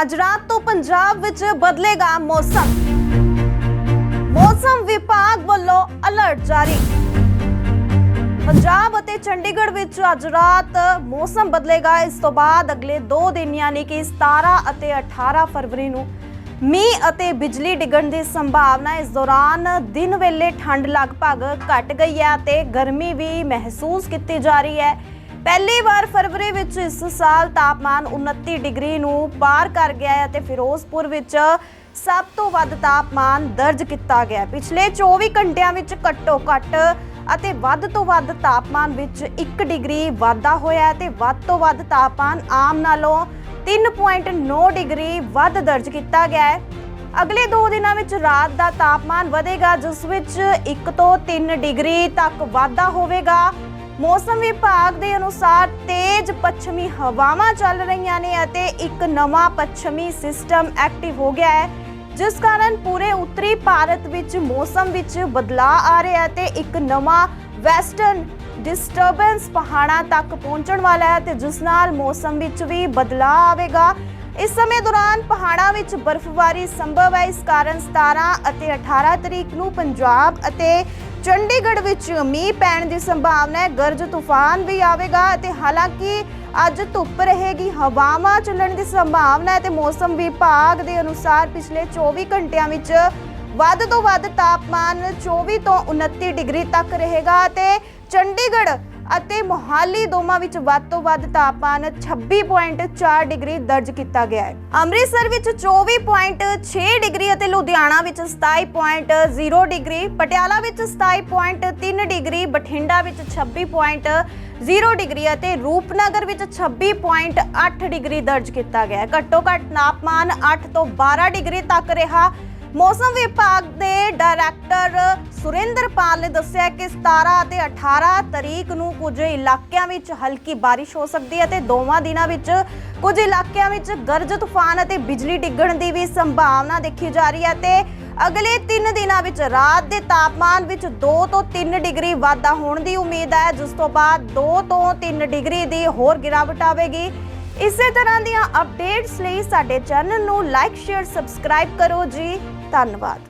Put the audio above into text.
ਅੱਜ ਰਾਤ ਤੋਂ ਪੰਜਾਬ ਵਿੱਚ ਬਦਲੇਗਾ ਮੌਸਮ। ਮੌਸਮ ਵਿਭਾਗ ਵੱਲੋਂ ਅਲਰਟ ਜਾਰੀ। ਪੰਜਾਬ ਅਤੇ ਚੰਡੀਗੜ੍ਹ ਵਿੱਚ ਅੱਜ ਰਾਤ ਮੌਸਮ ਬਦਲੇਗਾ। ਇਸ ਤੋਂ ਬਾਅਦ ਅਗਲੇ 2 ਦਿਨ, ਯਾਨੀ ਕਿ 17 ਅਤੇ 18 ਫਰਵਰੀ ਨੂੰ ਮੀਂਹ ਅਤੇ ਬਿਜਲੀ ਡਿੱਗਣ ਦੀ ਸੰਭਾਵਨਾ ਇਸ ਦੌਰਾਨ ਦਿਨ ਵੇਲੇ ਠੰਡ ਲਗਭਗ ਘਟ ਗਈ ਹੈ ਤੇ ਗਰਮੀ ਵੀ ਮਹਿਸੂਸ ਕੀਤੀ ਜਾ ਰਹੀ ਹੈ। ਪਹਿਲੀ ਵਾਰ ਫਰਵਰੀ ਵਿੱਚ ਇਸ ਸਾਲ ਤਾਪਮਾਨ 29 ਡਿਗਰੀ ਨੂੰ ਪਾਰ ਕਰ ਗਿਆ ਹੈ ਅਤੇ ਫਿਰੋਜ਼ਪੁਰ ਵਿੱਚ ਸਭ ਤੋਂ ਵੱਧ ਤਾਪਮਾਨ ਦਰਜ ਕੀਤਾ ਗਿਆ ਪਿਛਲੇ 24 ਘੰਟਿਆਂ ਵਿੱਚ ਘੱਟੋ ਘੱਟ ਅਤੇ ਵੱਧ ਤੋਂ ਵੱਧ ਤਾਪਮਾਨ ਵਿੱਚ 1 ਡਿਗਰੀ ਵਾਧਾ ਹੋਇਆ ਹੈ ਤੇ ਵੱਧ ਤੋਂ ਵੱਧ ਤਾਪਮਾਨ ਆਮ ਨਾਲੋਂ 3.9 ਡਿਗਰੀ ਵੱਧ ਦਰਜ ਕੀਤਾ ਗਿਆ ਹੈ। ਅਗਲੇ 2 ਦਿਨਾਂ ਵਿੱਚ ਰਾਤ ਦਾ ਤਾਪਮਾਨ ਵਧੇਗਾ, ਜਿਸ ਵਿੱਚ 1 ਤੋਂ 3 ਡਿਗਰੀ ਤੱਕ ਵਾਧਾ ਹੋਵੇਗਾ। ਮੌਸਮ ਵਿਭਾਗ ਦੇ ਅਨੁਸਾਰ ਤੇਜ਼ ਪੱਛਮੀ ਹਵਾਵਾਂ ਚੱਲ ਰਹੀਆਂ ਨੇ ਅਤੇ ਇੱਕ ਨਵਾਂ ਪੱਛਮੀ ਸਿਸਟਮ ਐਕਟਿਵ ਹੋ ਗਿਆ ਹੈ, ਜਿਸ ਕਾਰਨ ਪੂਰੇ ਉੱਤਰੀ ਭਾਰਤ ਵਿੱਚ ਮੌਸਮ ਵਿੱਚ ਬਦਲਾਅ ਆ ਰਿਹਾ ਹੈ ਤੇ ਇੱਕ ਨਵਾਂ ਵੈਸਟਰਨ ਡਿਸਟਰਬੈਂਸ ਪਹਾੜਾਂ ਤੱਕ ਪਹੁੰਚਣ ਵਾਲਾ ਹੈ ਤੇ ਜਿਸ ਨਾਲ ਮੌਸਮ ਵਿੱਚ ਵੀ ਬਦਲਾਅ ਆਵੇਗਾ। ਇਸ ਸਮੇਂ ਦੌਰਾਨ ਪਹਾੜਾਂ ਵਿੱਚ ਬਰਫ਼ਬਾਰੀ ਸੰਭਵ ਹੈ। ਇਸ ਕਾਰਨ 17 ਅਤੇ 18 ਤਰੀਕ ਨੂੰ ਪੰਜਾਬ ਅਤੇ ਚੰਡੀਗੜ੍ਹ ਵਿੱਚ ਮੀਂਹ ਪੈਣ ਦੀ ਸੰਭਾਵਨਾ ਹੈ। ਗਰਜ ਤੂਫਾਨ ਵੀ ਆਵੇਗਾ ਅਤੇ ਹਾਲਾਂਕਿ ਅੱਜ ਧੁੱਪ ਰਹੇਗੀ। ਹਵਾਵਾਂ ਚੱਲਣ ਦੀ ਸੰਭਾਵਨਾ ਹੈ ਤੇ ਮੌਸਮ ਵਿਭਾਗ ਦੇ ਅਨੁਸਾਰ ਪਿਛਲੇ 24 ਘੰਟਿਆਂ ਵਿੱਚ ਵੱਧ ਤੋਂ ਵੱਧ ਤਾਪਮਾਨ 24 ਤੋਂ 29 ਡਿਗਰੀ ਤੱਕ ਰਹੇਗਾ ਤੇ ਚੰਡੀਗੜ੍ਹ ਅਤੇ ਮੋਹਾਲੀ ਦੋਵਾਂ ਵਿੱਚ ਵੱਧ ਤੋਂ ਵੱਧ ਤਾਪਮਾਨ 26.4 ਡਿਗਰੀ ਦਰਜ ਕੀਤਾ ਗਿਆ ਹੈ। ਅੰਮ੍ਰਿਤਸਰ ਵਿੱਚ 24.6 ਡਿਗਰੀ ਅਤੇ ਲੁਧਿਆਣਾ ਵਿੱਚ 27.0 ਡਿਗਰੀ, ਪਟਿਆਲਾ ਵਿੱਚ 27.3 ਡਿਗਰੀ, ਬਠਿੰਡਾ ਵਿੱਚ 26.0 ਡਿਗਰੀ ਅਤੇ ਰੂਪਨਗਰ ਵਿੱਚ 26.8 ਡਿਗਰੀ ਦਰਜ ਕੀਤਾ ਗਿਆ ਹੈ। ਘੱਟੋ ਘੱਟ ਤਾਪਮਾਨ 8 ਤੋਂ 12 ਡਿਗਰੀ ਤੱਕ ਰਿਹਾ। ਮੌਸਮ ਵਿਭਾਗ ਦੇ ਡਾਇਰੈਕਟਰ ਸੁਰਿੰਦਰਪਾਲ ਨੇ ਦੱਸਿਆ ਕਿ 17 ਅਤੇ 18 ਤਰੀਕ ਨੂੰ ਕੁਝ ਇਲਾਕਿਆਂ ਵਿੱਚ ਹਲਕੀ ਬਾਰਿਸ਼ ਹੋ ਸਕਦੀ ਹੈ ਤੇ ਦੋਵਾਂ ਦਿਨਾਂ ਵਿੱਚ ਕੁਝ ਇਲਾਕਿਆਂ ਵਿੱਚ ਗਰਜ ਤੂਫਾਨ ਅਤੇ ਬਿਜਲੀ ਡਿੱਗਣ ਦੀ ਵੀ ਸੰਭਾਵਨਾ ਦੇਖੀ ਜਾ ਰਹੀ ਹੈ ਤੇ ਅਗਲੇ 3 ਦਿਨਾਂ ਵਿੱਚ ਰਾਤ ਦੇ ਤਾਪਮਾਨ ਵਿੱਚ 2 ਤੋਂ 3 ਡਿਗਰੀ ਵਾਧਾ ਹੋਣ ਦੀ ਉਮੀਦ ਹੈ, ਜਿਸ ਤੋਂ ਬਾਅਦ 2 ਤੋਂ 3 ਡਿਗਰੀ ਦੀ ਹੋਰ ਗਿਰਾਵਟ ਆਵੇਗੀ। ਇਸੇ ਤਰ੍ਹਾਂ ਦੀਆਂ ਅਪਡੇਟਸ ਲਈ ਸਾਡੇ ਚੈਨਲ ਨੂੰ ਲਾਈਕ ਸ਼ੇਅਰ ਸਬਸਕ੍ਰਾਈਬ ਕਰੋ ਜੀ। ਧੰਨਵਾਦ।